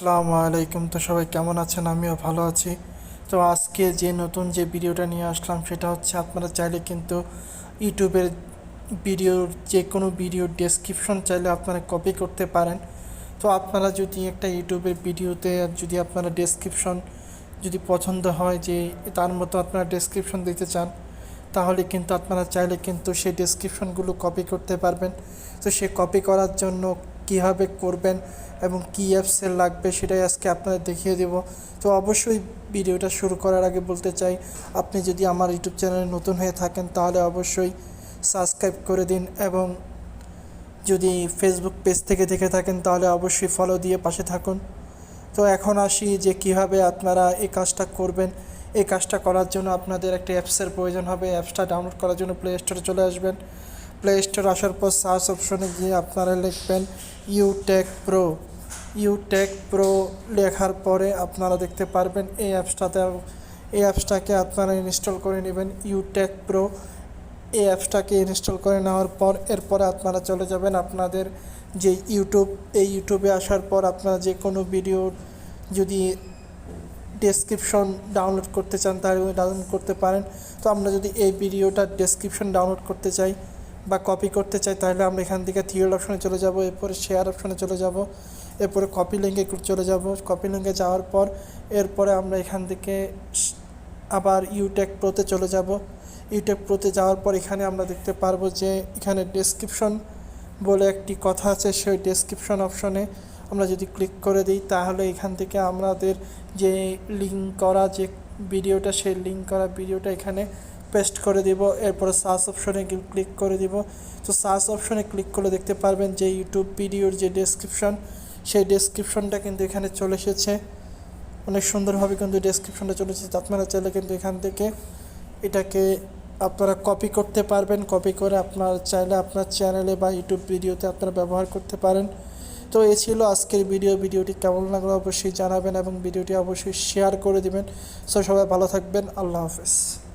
আসসালামু আলাইকুম। তো সবাই কেমন আছেন? আমিও ভালো আছি। তো আজকে যে নতুন যে ভিডিওটা নিয়ে আসলাম, সেটা হচ্ছে আপনারা চাইলে কিন্তু ইউটিউবের ভিডিওর যে কোনো ভিডিওর ডেসক্রিপশন চাইলে আপনারা কপি করতে পারেন। তো আপনারা যদি একটা ইউটিউবের ভিডিওতে যদি আপনারা ডেসক্রিপশন যদি পছন্দ হয় যে তার মতো আপনারা ডেসক্রিপশন দিতে চান, তাহলে কিন্তু আপনারা চাইলে কিন্তু সেই ডেসক্রিপশনগুলো কপি করতে পারবেন। তো সে কপি করার জন্য কীভাবে করবেন এবং কী অ্যাপসের লাগবে সেটাই আজকে আপনাদের দেখিয়ে দেব। তো অবশ্যই ভিডিওটা শুরু করার আগে বলতে চাই, আপনি যদি আমার ইউটিউব চ্যানেলে নতুন হয়ে থাকেন তাহলে অবশ্যই সাবস্ক্রাইব করে দিন এবং যদি ফেসবুক পেজ থেকে দেখে থাকেন তাহলে অবশ্যই ফলো দিয়ে পাশে থাকুন। তো এখন আসি যে কীভাবে আপনারা এই কাজটা করবেন। এই কাজটা করার জন্য আপনাদের একটা অ্যাপসের প্রয়োজন হবে, অ্যাপসটা ডাউনলোড করার জন্য প্লে স্টোরে চলে আসবেন। প্লে স্টোর আসার পর সার্চ অপশনে গিয়ে আপনারা লিখবেন ইউটেক প্রো ইউটেক প্রো লেখার পরে আপনারা দেখতে পারবেন এই অ্যাপসটাতে, এই অ্যাপসটাকে আপনারা ইনস্টল করে নেবেন ইউটেক প্রো এই অ্যাপসটাকে ইনস্টল করে নেওয়ার পর এরপরে আপনারা চলে যাবেন আপনাদের যে ইউটিউব এই ইউটিউবে আসার পর আপনারা যে কোনো ভিডিও যদি ডেসক্রিপশন ডাউনলোড করতে চান তাহলে ডাউনলোড করতে পারেন। তো আমরা যদি এই ভিডিওটার ডেসক্রিপশন ডাউনলোড করতে চাই বা কপি করতে চাই, তাহলে আমরা এখান থেকে থিওর অপশনে চলে যাব, এরপরে শেয়ার অপশনে চলে যাব, এরপরে কপি লিঙ্কে চলে যাব। কপি লিঙ্কে যাওয়ার পর, এরপরে আমরা এখান থেকে আবার ইউটেক প্রোতে চলে যাব। ইউটেক প্রোতে যাওয়ার পর এখানে আমরা দেখতে পারব যে, এখানে ডেসক্রিপশন বলে একটি কথা আছে, সেই ডেসক্রিপশন অপশনে আমরা যদি ক্লিক করে দিই, তাহলে এখান থেকে আমাদের যে লিঙ্ক করা, যে ভিডিওটা সেই লিঙ্ক করা ভিডিওটা এখানে পেস্ট করে দিব, এরপরে সার্চ অপশনে ক্লিক করে দিব। তো সার্চ অপশনে ক্লিক করলে দেখতে পারবেন যে ইউটিউব ভিডিওর যে ডেসক্রিপশন সেই ডেসক্রিপশনটা কিন্তু এখানে চলে এসেছে। অনেক সুন্দরভাবে কিন্তু ডেসক্রিপশনটা চলে এসেছে। আপনারা চাইলে কিন্তু এখান থেকে এটাকে আপনারা কপি করতে পারবেন। কপি করে আপনার চাইলে আপনার চ্যানেলে বা ইউটিউব ভিডিওতে আপনারা ব্যবহার করতে পারেন। তো এ ছিল আজকের ভিডিও ভিডিওটি কেমন লাগল অবশ্যই জানাবেন এবং ভিডিওটি অবশ্যই শেয়ার করে দিবেন। সো সবাই ভালো থাকবেন। আল্লাহ হাফেজ।